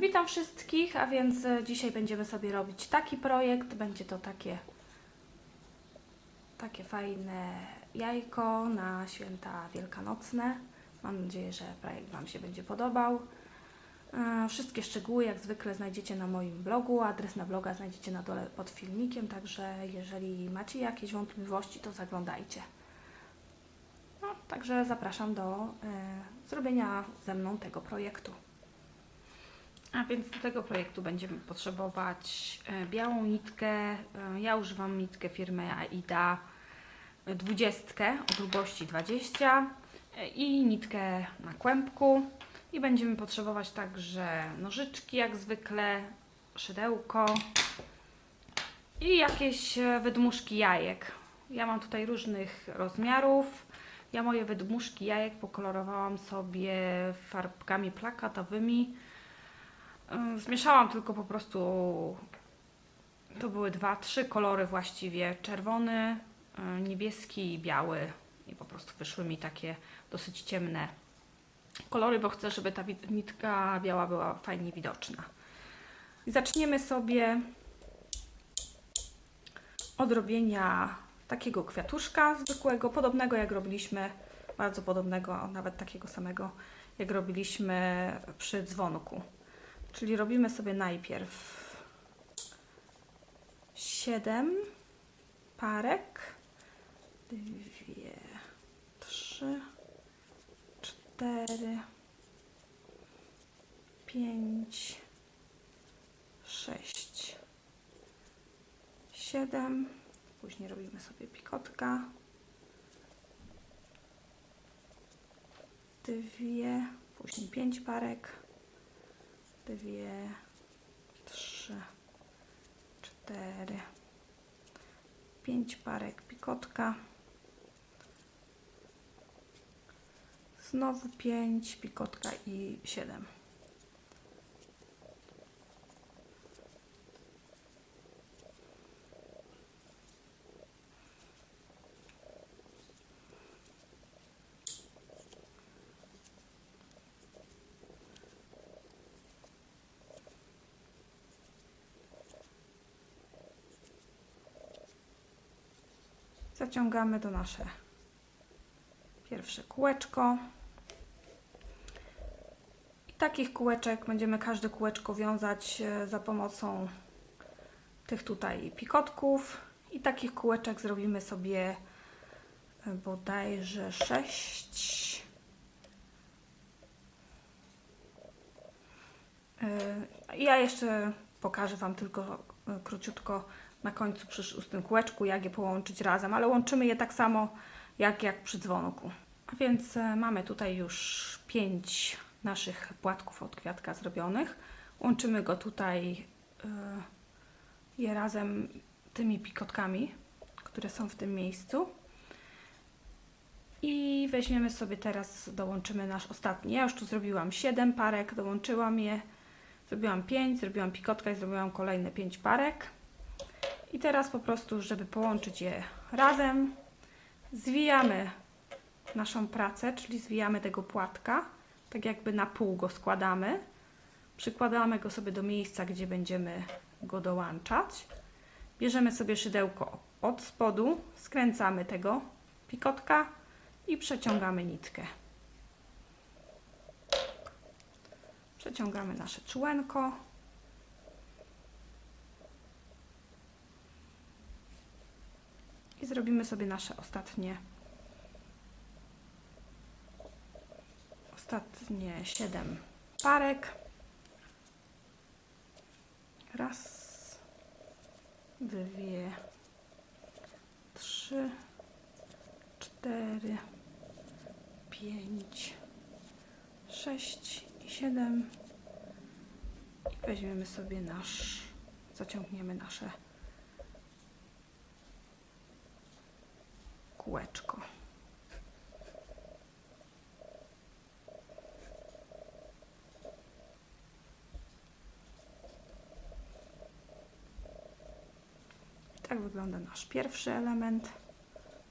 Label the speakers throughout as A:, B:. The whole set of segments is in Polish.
A: Witam wszystkich, a więc e, dzisiaj będziemy sobie robić taki projekt. Będzie to takie, takie fajne jajko na święta wielkanocne. Mam nadzieję, że projekt Wam się będzie podobał. E, Wszystkie szczegóły jak zwykle znajdziecie na moim blogu. Adres na bloga znajdziecie na dole pod filmikiem, także jeżeli macie jakieś wątpliwości, to zaglądajcie. No, także zapraszam do e, zrobienia ze mną tego projektu. A więc do tego projektu będziemy potrzebować e, białą nitkę. E, Ja używam nitkę firmy AIDA 20 o grubości 20 e, i nitkę na kłębku. I będziemy potrzebować także nożyczki jak zwykle, szydełko i jakieś wydmuszki jajek. Ja mam tutaj różnych rozmiarów. Ja moje wydmuszki jajek pokolorowałam sobie farbkami plakatowymi. Ym, Zmieszałam tylko po prostu. To były dwa, trzy kolory właściwie: czerwony, y, niebieski i biały. I po prostu wyszły mi takie dosyć ciemne kolory, bo chcę, żeby ta nitka biała była fajnie widoczna. I zaczniemy sobie od robienia takiego kwiatuszka zwykłego, podobnego jak robiliśmy, bardzo podobnego, nawet takiego samego jak robiliśmy przy dzwonku. Czyli robimy sobie najpierw 7 parek, dwie, trzy, cztery, pięć, sześć, siedem. Później robimy sobie pikotka. Dwie, później pięć parek dwie, trzy, cztery, pięć parek pikotka. Znowu pięć, pikotka i siedem. Zaciągamy do nasze pierwsze kółeczko. I takich kółeczek będziemy każde kółeczko wiązać e, za pomocą tych tutaj pikotków. I takich kółeczek zrobimy sobie e, bodajże 6. Ja jeszcze pokażę Wam tylko e, króciutko na końcu przy szóstym kółeczku, jak je połączyć razem, ale łączymy je tak samo jak, jak przy dzwonku. A więc e, mamy tutaj już pięć naszych płatków od kwiatka zrobionych. Łączymy go tutaj e, je razem tymi pikotkami, które są w tym miejscu. I weźmiemy sobie teraz, dołączymy nasz ostatni. Ja już tu zrobiłam 7 parek, dołączyłam je. Zrobiłam 5, zrobiłam pikotka i zrobiłam kolejne 5 parek. I teraz po prostu, żeby połączyć je razem, zwijamy naszą pracę, czyli zwijamy tego płatka, tak jakby na pół go składamy. Przykładamy go sobie do miejsca, gdzie będziemy go dołączać. Bierzemy sobie szydełko od spodu, skręcamy tego pikotka i przeciągamy nitkę. Przeciągamy nasze czółenko. I zrobimy sobie nasze ostatnie ostatnie 7 parek. Raz, dwie, trzy, cztery, pięć, sześć i siedem. I weźmiemy sobie nasz, zaciągniemy nasze kółeczko. Tak wygląda nasz pierwszy element.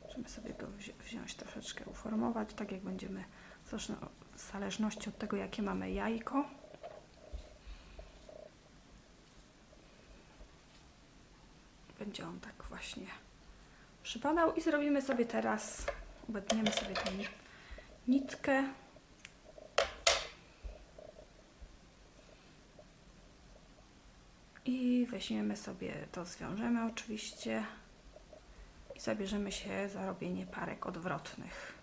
A: Możemy sobie go wzi wziąć troszeczkę, uformować, tak jak będziemy, w zależności od tego, jakie mamy jajko. Będzie on tak właśnie przypadał i zrobimy sobie teraz, obetniemy sobie tę nitkę. I weźmiemy sobie, to zwiążemy oczywiście i zabierzemy się za robienie parek odwrotnych.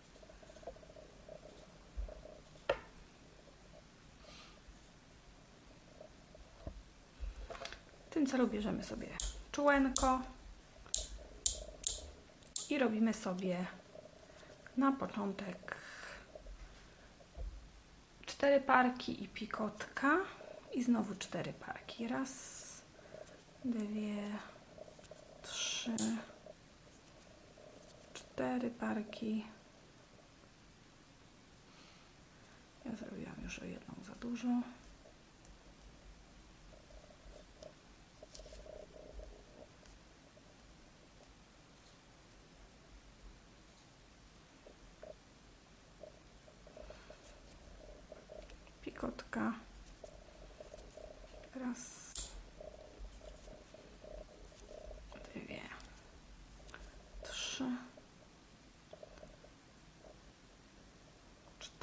A: W tym celu bierzemy sobie czułenko i robimy sobie na początek cztery parki i pikotka i znowu cztery parki. Raz, dwie, trzy, cztery parki. Ja zrobiłam już o jedną za dużo. Pikotka. Raz. Dwie. Trzy.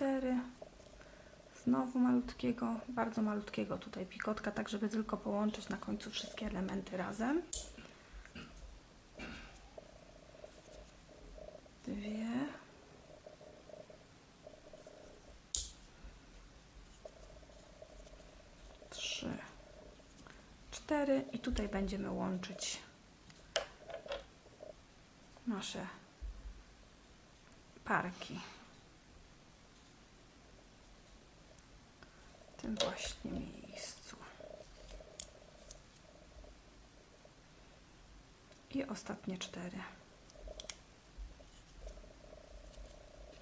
A: Cztery. Znowu malutkiego, bardzo malutkiego tutaj pikotka, tak żeby tylko połączyć na końcu wszystkie elementy razem. Dwie. Trzy. Cztery. I tutaj będziemy łączyć nasze parki. Tym właśnie miejscu. I ostatnie cztery.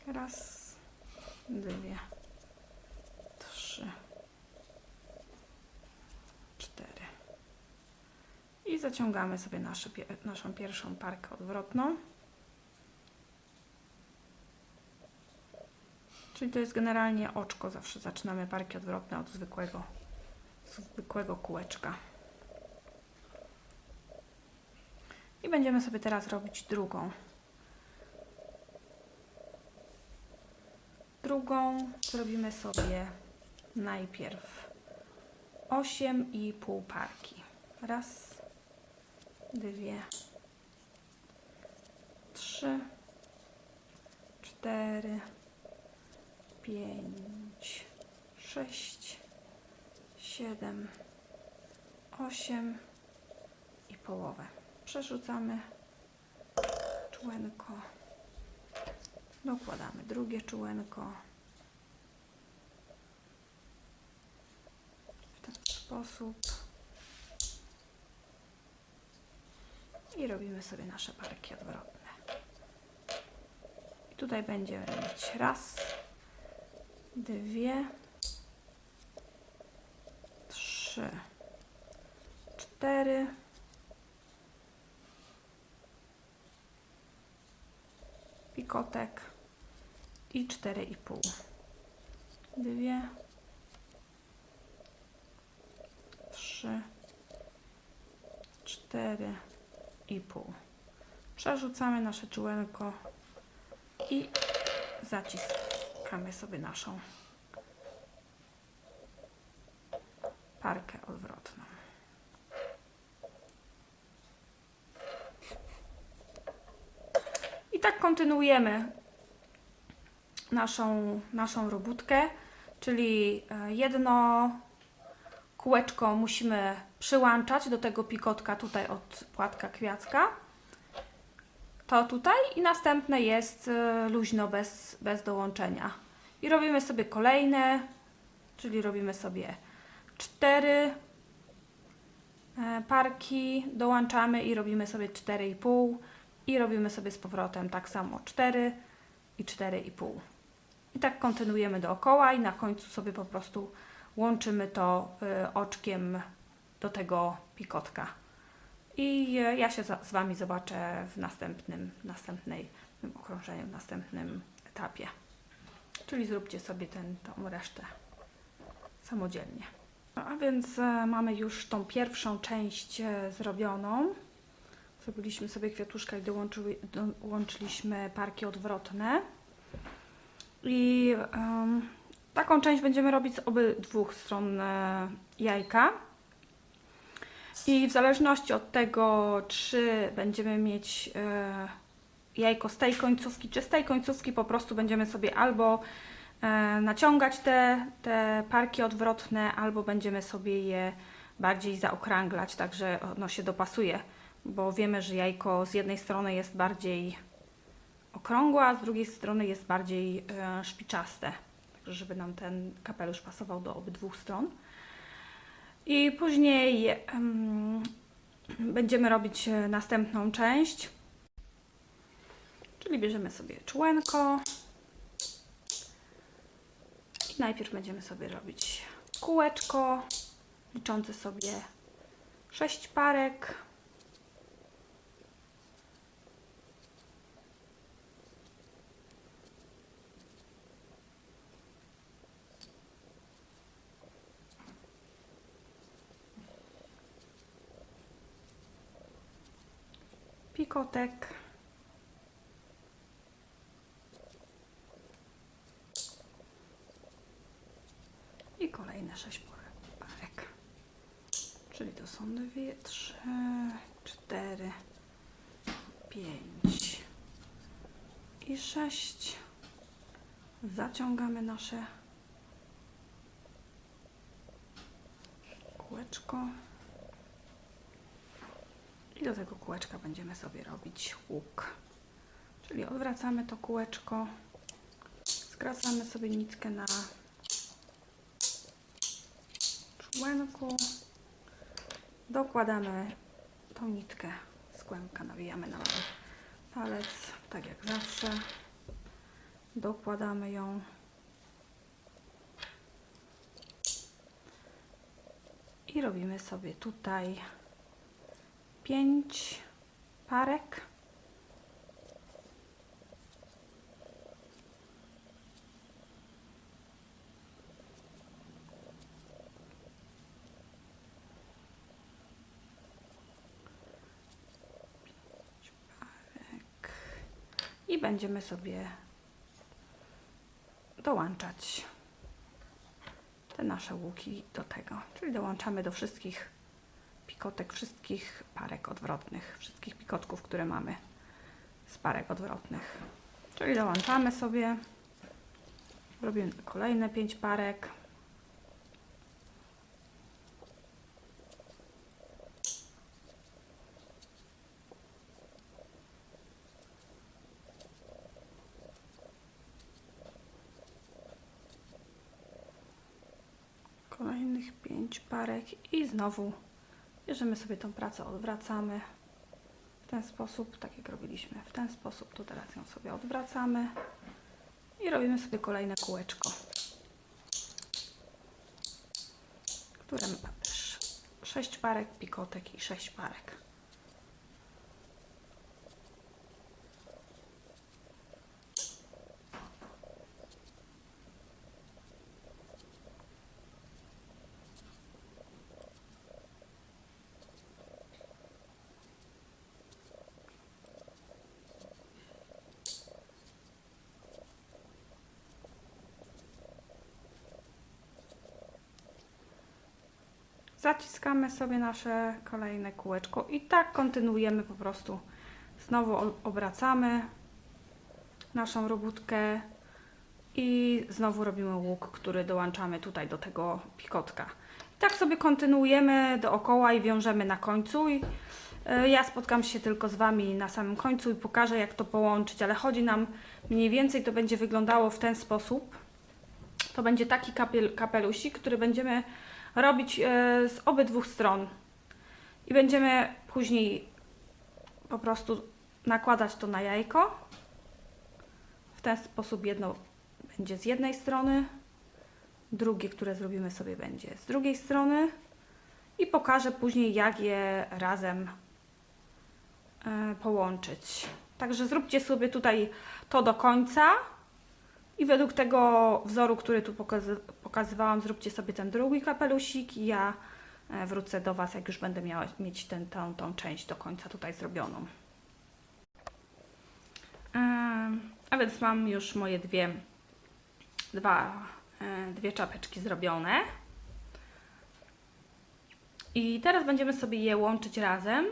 A: Raz, dwie, trzy, cztery. I zaciągamy sobie nasze, naszą pierwszą parkę odwrotną. Czyli to jest generalnie oczko. Zawsze zaczynamy parki odwrotne od zwykłego, zwykłego kółeczka. I będziemy sobie teraz robić drugą. Drugą zrobimy sobie najpierw 8,5 parki. Raz, dwie, trzy, cztery, pięć, sześć, siedem, osiem i połowę. Przerzucamy człenko, dokładamy drugie człenko. W ten sposób. I robimy sobie nasze parki odwrotne. I tutaj będziemy mieć raz, dwie, trzy, cztery, pikotek. I cztery i pół. Dwie, trzy, cztery i pół. Przerzucamy nasze czułenko i zaciskamy sobie naszą parkę odwrotną. I tak kontynuujemy naszą, naszą robótkę, czyli e, jedno kółeczko musimy przyłączać do tego pikotka tutaj od płatka kwiatka. To tutaj i następne jest e, luźno bez, bez dołączenia. I robimy sobie kolejne, czyli robimy sobie cztery e, parki, dołączamy i robimy sobie 4,5 i robimy sobie z powrotem tak samo 4 i 4,5. I tak kontynuujemy dookoła i na końcu sobie po prostu łączymy to y, oczkiem do tego pikotka. I y, ja się z Wami zobaczę w następnym, następnej okrążeniu, w następnym etapie. Czyli zróbcie sobie ten, tą resztę samodzielnie. No, a więc e, mamy już tą pierwszą część e, zrobioną. Zrobiliśmy sobie kwiatuszka i dołączyliśmy parki odwrotne. I taką część będziemy robić z obydwu stron e, jajka. I w zależności od tego, czy będziemy mieć e, jajko z tej końcówki, czy z tej końcówki, po prostu będziemy sobie albo e, naciągać te, te parki odwrotne, albo będziemy sobie je bardziej zaokrąglać, także ono się dopasuje, bo wiemy, że jajko z jednej strony jest bardziej okrągłe, a z drugiej strony jest bardziej e, szpiczaste, żeby nam ten kapelusz pasował do obydwu stron. I później em, będziemy robić e, następną część, czyli bierzemy sobie człenko i najpierw będziemy sobie robić kółeczko liczące sobie 6 parek. Pikotek. I kolejne 6 parek. Czyli to są dwie, trzy, cztery, pięć i sześć. Zaciągamy nasze kółeczko. I do tego kółeczka będziemy sobie robić łuk. Czyli odwracamy to kółeczko, skracamy sobie nitkę na człenku. Dokładamy tą nitkę z kłębka, nawijamy na palec, tak jak zawsze. Dokładamy ją. I robimy sobie tutaj pięć parek. Będziemy sobie dołączać te nasze łuki do tego. Czyli dołączamy do wszystkich pikotek, wszystkich parek odwrotnych, wszystkich pikotków, które mamy z parek odwrotnych. Czyli dołączamy sobie, robimy kolejne 5 parek. 5 parek i znowu Bierzemy sobie tą pracę, odwracamy w ten sposób, tak jak robiliśmy w ten sposób, to teraz ją sobie odwracamy i robimy sobie kolejne kółeczko, które ma też 6 parek pikotek i 6 parek. Zaciskamy sobie nasze kolejne kółeczko i tak kontynuujemy po prostu. Znowu obracamy naszą robótkę i znowu robimy łuk, który dołączamy tutaj do tego pikotka. I tak sobie kontynuujemy dookoła i wiążemy na końcu. I e, ja spotkam się tylko z Wami na samym końcu i pokażę jak to połączyć, ale chodzi nam mniej więcej, to będzie wyglądało w ten sposób. To będzie taki kapel, kapelusik, który będziemy robić e, z obydwu stron. I będziemy później po prostu nakładać to na jajko. W ten sposób jedno będzie z jednej strony, drugie, które zrobimy sobie, będzie z drugiej strony. I pokażę później, jak je razem e, połączyć. Także zróbcie sobie tutaj to do końca. I według tego wzoru, który tu pokazy- pokazywałam, zróbcie sobie ten drugi kapelusik i ja e, wrócę do Was, jak już będę miała mieć ten, tą, tą część do końca tutaj zrobioną. A więc mam już moje dwie, dwa, e, dwie czapeczki zrobione. I teraz będziemy sobie je łączyć razem.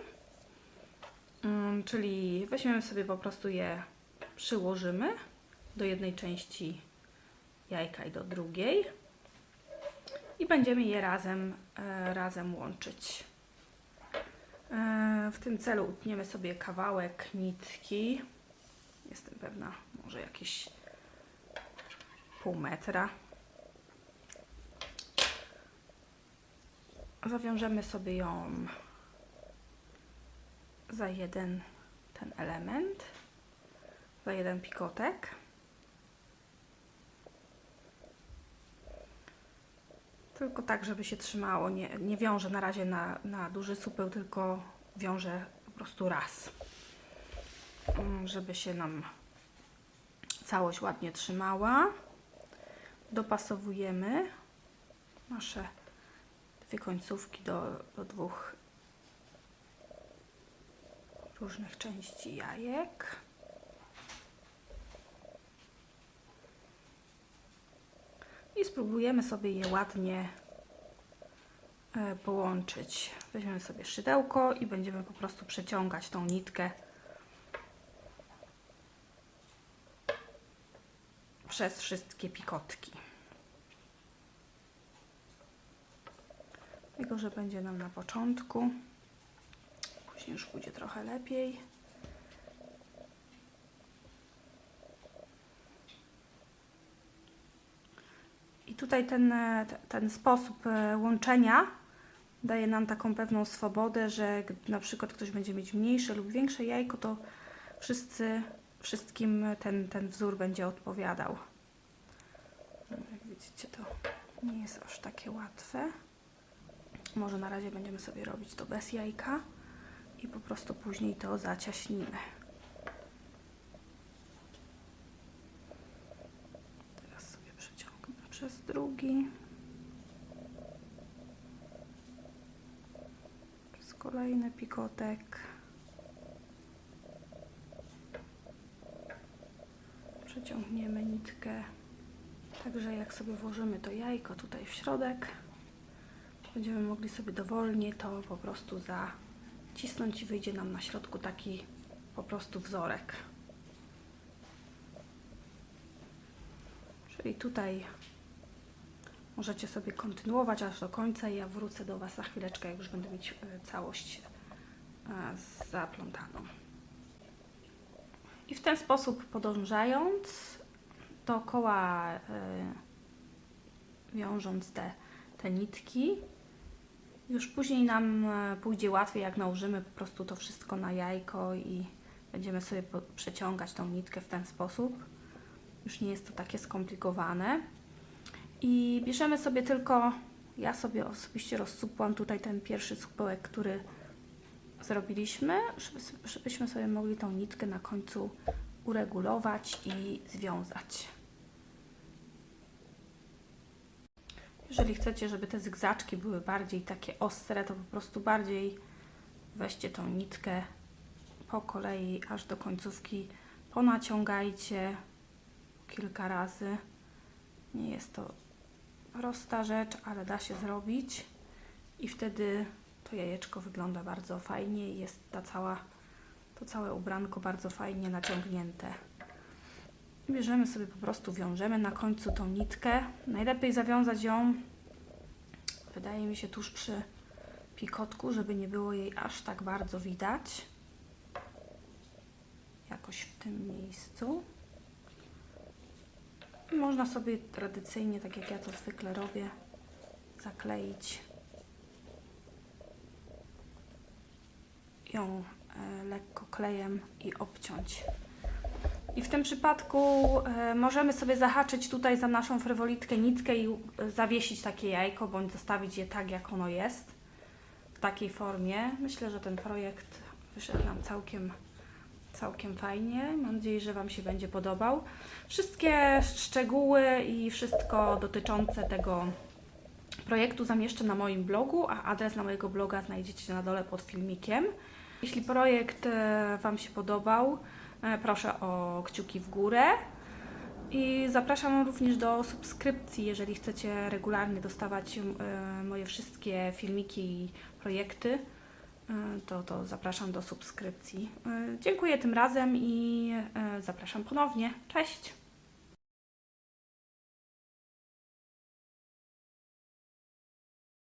A: Mm, Czyli weźmiemy sobie po prostu je, przyłożymy do jednej części jajka i do drugiej i będziemy je razem, e, razem łączyć. E, W tym celu utniemy sobie kawałek nitki. Jestem pewna, może jakieś pół metra. Zawiążemy sobie ją za jeden ten element, za jeden pikotek. Tylko tak, żeby się trzymało. Nie, nie wiążę na razie na, na duży supeł, tylko wiążę po prostu raz. Mm, Żeby się nam całość ładnie trzymała. Dopasowujemy nasze dwie końcówki do, do dwóch różnych części jajek. I spróbujemy sobie je ładnie e, połączyć. Weźmiemy sobie szydełko i będziemy po prostu przeciągać tą nitkę przez wszystkie pikotki. Tylko, że będzie nam na początku. Później już pójdzie trochę lepiej. Tutaj ten, e, ten sposób e, łączenia daje nam taką pewną swobodę, że na przykład ktoś będzie mieć mniejsze lub większe jajko, to wszyscy, wszystkim ten, ten wzór będzie odpowiadał. Jak widzicie, to nie jest aż takie łatwe. Może na razie będziemy sobie robić to bez jajka i po prostu później to zaciaśnimy. Teraz sobie przeciągnę przez drugi. Przez kolejny pikotek. Przeciągniemy nitkę. Także jak sobie włożymy to jajko tutaj w środek, będziemy mogli sobie dowolnie to po prostu zacisnąć i wyjdzie nam na środku taki po prostu wzorek. Czyli tutaj możecie sobie kontynuować aż do końca i ja wrócę do Was za chwileczkę, jak już będę mieć e, całość e, zaplątaną. I w ten sposób podążając dookoła e, wiążąc te, te nitki, już później nam pójdzie łatwiej, jak nałożymy po prostu to wszystko na jajko i będziemy sobie przeciągać tą nitkę w ten sposób. Już nie jest to takie skomplikowane. I bierzemy sobie tylko, ja sobie osobiście rozsupłam tutaj ten pierwszy supełek, który zrobiliśmy, żeby, żebyśmy sobie mogli tą nitkę na końcu uregulować i związać. Jeżeli chcecie, żeby te zygzaczki były bardziej takie ostre, to po prostu bardziej weźcie tą nitkę po kolei aż do końcówki, ponaciągajcie kilka razy. Nie jest to prosta rzecz, ale da się zrobić i wtedy to jajeczko wygląda bardzo fajnie i jest ta cała, to całe ubranko bardzo fajnie naciągnięte. Bierzemy sobie po prostu, wiążemy na końcu tą nitkę. Najlepiej zawiązać ją, wydaje mi się, tuż przy pikotku, żeby nie było jej aż tak bardzo widać. Jakoś w tym miejscu. Można sobie tradycyjnie, tak jak ja to zwykle robię, zakleić ją e, lekko klejem i obciąć. I w tym przypadku e, możemy sobie zahaczyć tutaj za naszą frywolitkę nitkę i e, zawiesić takie jajko, bądź zostawić je tak, jak ono jest, w takiej formie. Myślę, że ten projekt wyszedł nam całkiem, całkiem fajnie. Mam nadzieję, że Wam się będzie podobał. Wszystkie szczegóły i wszystko dotyczące tego projektu zamieszczę na moim blogu, a adres na mojego bloga znajdziecie na dole pod filmikiem. Jeśli projekt e, Wam się podobał, e, proszę o kciuki w górę. I zapraszam również do subskrypcji, jeżeli chcecie regularnie dostawać e, moje wszystkie filmiki i projekty, to, to zapraszam do subskrypcji. E, Dziękuję tym razem i e, zapraszam ponownie. Cześć!